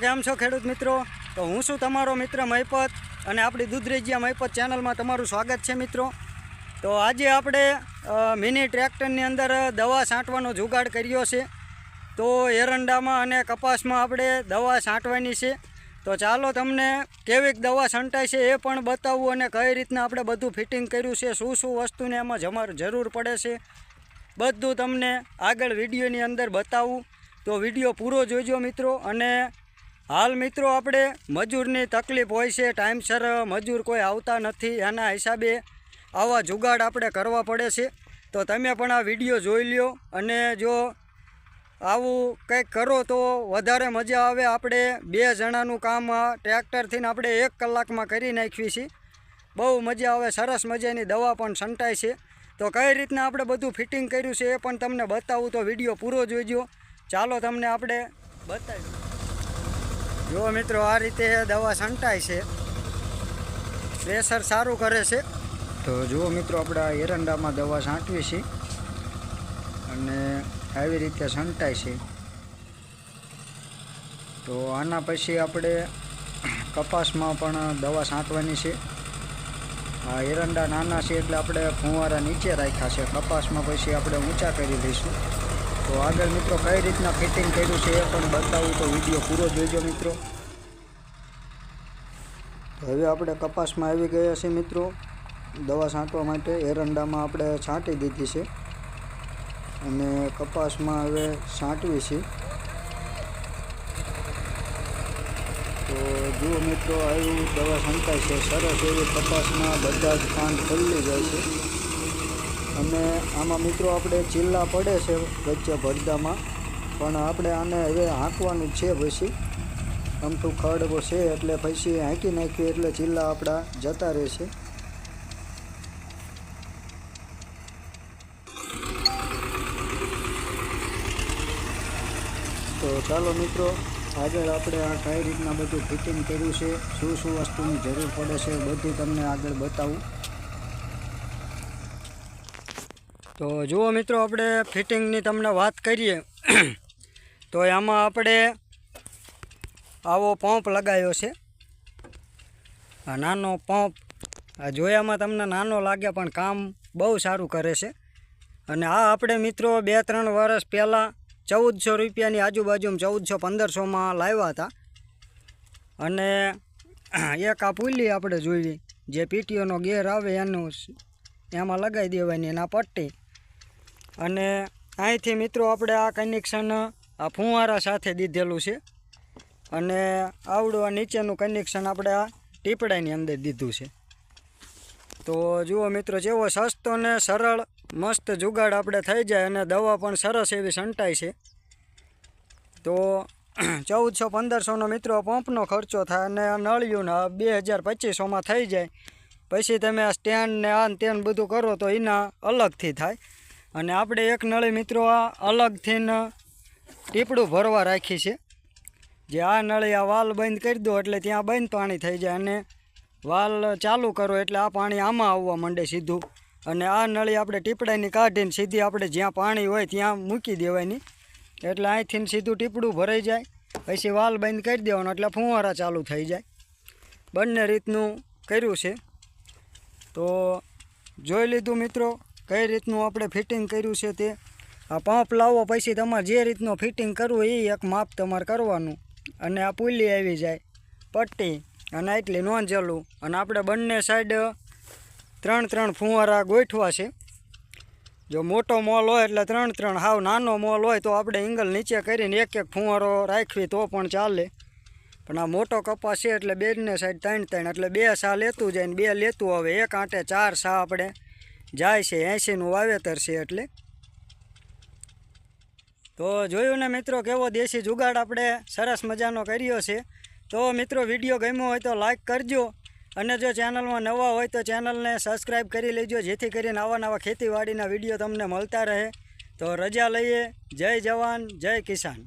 છો ખેડૂત મિત્રો? તો હું છું તમારો મિત્ર મહિપત અને આપણી દૂધરેજિયા મહિપત ચેનલમાં તમારું સ્વાગત છે મિત્રો. તો આજે આપણે મિની ટ્રેક્ટરની અંદર દવા છાંટવાનો જુગાડ કર્યો છે. તો એરંડામાં અને કપાસમાં આપણે દવા છાંટવાની છે. તો ચાલો તમને કેવીક દવા છંટાય છે એ પણ બતાવવું અને કઈ રીતના આપણે બધું ફિટિંગ કર્યું છે, શું શું વસ્તુને એમાં જમા જરૂર પડે છે. બધું તમને આગળ વિડીયોની અંદર બતાવું. તો વીડિયો પૂરો જોઈજો મિત્રો અને હાલ મિત્રો આપણે મજૂરની તકલીફ હોય છે, ટાઈમસર મજૂર કોઈ આવતા નથી, એના હિસાબે આવા જુગાડ આપણે કરવા પડે છે. તો તમે પણ આ વીડિયો જોઈ લ્યો અને જો આવું કંઈક કરો તો વધારે મજા આવે. આપણે બે જણાનું કામ ટ્રેક્ટરથી આપણે એક કલાકમાં કરી નાખીએ છીએ બહુ મજા આવે, સરસ મજાની દવા પણ સંટાય છે. તો કઈ રીતના આપણે બધું ફિટિંગ કર્યું છે એ પણ તમને બતાવું, તો વીડિયો પૂરો જોઈજો. ચાલો તમને આપણે બતાવી જુઓ મિત્રો, આ રીતે દવા છંટાય છે. પ્રેશર સારું કરે છે. તો જુઓ મિત્રો, આપણે એરંડામાં દવા છાંટવી છે. અને આવી રીતે છંટાય છે. તો આના પછી આપણે કપાસમાં પણ દવા છાંટવાની છે. આ એરંડા નાના છે એટલે આપણે ફુવારા નીચે રાખ્યા છે. કપાસમાં પછી આપણે ઊંચા કરી લઈશું તો આગળ મિત્રો કઈ રીતના ફિટિંગ કર્યું છે એ પણ બતાવું તો વીડિયો પૂરો જોઈજો મિત્રો. હવે આપણે કપાસમાં આવી ગયા છીએ મિત્રો. દવા છાંટવા માટે એરંડામાં આપણે છાંટી દીધી છે. અને કપાસમાં હવે છાંટવી છે. તો જુઓ મિત્રો, આવી દવા છંટાય છે. સરસ એવી કપાસમાં બધા જ પાન ખુલ્લી જાય છે. અને આમાં મિત્રો આપણે ચીલા પડે છે વચ્ચે ભરદામાં. પણ આપણે આને હવે હાંકવાનું છે પછી. અમથું ખડ છે એટલે પછી હાંકી નાખ્યું એટલે ચીલા આપણા જતા રહેશે. તો ચાલો મિત્રો, આગળ આપણે આ કઈ રીતના બધું ફિટિંગ કર્યું છે, શું શું વસ્તુની જરૂર પડે છે બધું તમને આગળ બતાવું. તો જુઓ મિત્રો, આપણે ફિટિંગની તમને વાત કરીએ. તો આમાં આપણે આવો પંપ લગાવ્યો છે. આ નાનો પંપ, આ જોયામાં તમને નાનો લાગે, પણ કામ બહુ સારું કરે છે. અને આ આપણે મિત્રો બે ત્રણ વર્ષ પહેલાં ચૌદસો રૂપિયાની આજુબાજુમાં ચૌદસો, પંદરસોમાં લાવ્યા હતા. અને એક આ પુલી આપણે જોઈ, જે પીટીઓનો ગેર આવે એનું એમાં લગાવી દેવાની, એના પટ્ટી. અને અહીંથી મિત્રો આપણે આ કનેક્શન આ ફુવારા સાથે દીધેલું છે. અને આવડું આ નીચેનું કનેક્શન આપણે આ ટીપડાની અંદર દીધું છે. તો જુઓ મિત્રો, જેવો સસ્તો ને સરળ, મસ્ત જુગાડ આપણે થઈ જાય અને દવા પણ સરસ એવી સંટાય છે. તો ચૌદસો પંદરસોનો મિત્રો પંપનો ખર્ચો થાય અને નળિયુંના નળિયું બે હજાર પચીસોમાં થઈ જાય. પછી તમે આ સ્ટેન્ડ ને આ ને તે બધું કરો તો એના અલગથી થાય. અને આપણે એક નળી મિત્રો આ અલગથી ન ટીપડું ભરવા રાખી છે. જે આ નળી આ વાલ બંધ કરી દો એટલે ત્યાં બંધ પાણી થઈ જાય અને વાલ ચાલુ કરો એટલે આ પાણી આમાં આવવા માંડે સીધું. અને આ નળી આપણે ટીપડાની કાઢીને સીધી આપણે જ્યાં પાણી હોય ત્યાં મૂકી દેવાની. એટલે અહીંથી સીધું ટીપડું ભરાઈ જાય. પછી વાલ બંધ કરી દેવાનો એટલે ફુવારા ચાલુ થઈ જાય. બંને રીતનું કર્યું છે. તો જોઈ લીધું મિત્રો કઈ રીતનું આપણે ફિટિંગ કર્યું છે તે? આ પંપ લાવો પછી તમારે જે રીતનું ફિટિંગ કરવું એ એક માપ તમારે કરવાનું. અને આ પુલી આવી જાય, પટ્ટી, અને એટલી નોંધેલું. અને આપણે બંને સાઈડ ત્રણ ત્રણ ફુવારા ગોઠવા છે. જો મોટો મોલ હોય એટલે ત્રણ ત્રણ, હાવ નાનો મોલ હોય તો આપણે એંગલ નીચે કરીને એક એક ફુવારો રાખવી તો પણ ચાલે. પણ આ મોટો કપાસ છે એટલે બેને સાઈડ ત્રણ ત્રણ, એટલે બે સા લેતું જાય ને બે લેતું હવે એક આંટે ચાર સા આપણે જાય છે, એંશીનું વાવેતર છે એટલે. તો જોયું ને મિત્રો કેવો દેશી જુગાડ આપણે સરસ મજાનો કર્યો છે. તો મિત્રો વીડિયો ગમ્યો હોય તો લાઇક કરજો અને જો ચેનલમાં નવા હોય તો ચેનલને સબસ્ક્રાઈબ કરી લેજો, જેથી કરીને આવા નવા ખેતીવાડીના વીડિયો તમને મળતા રહે. તો રજા લઈએ. જય જવાન, જય કિસાન.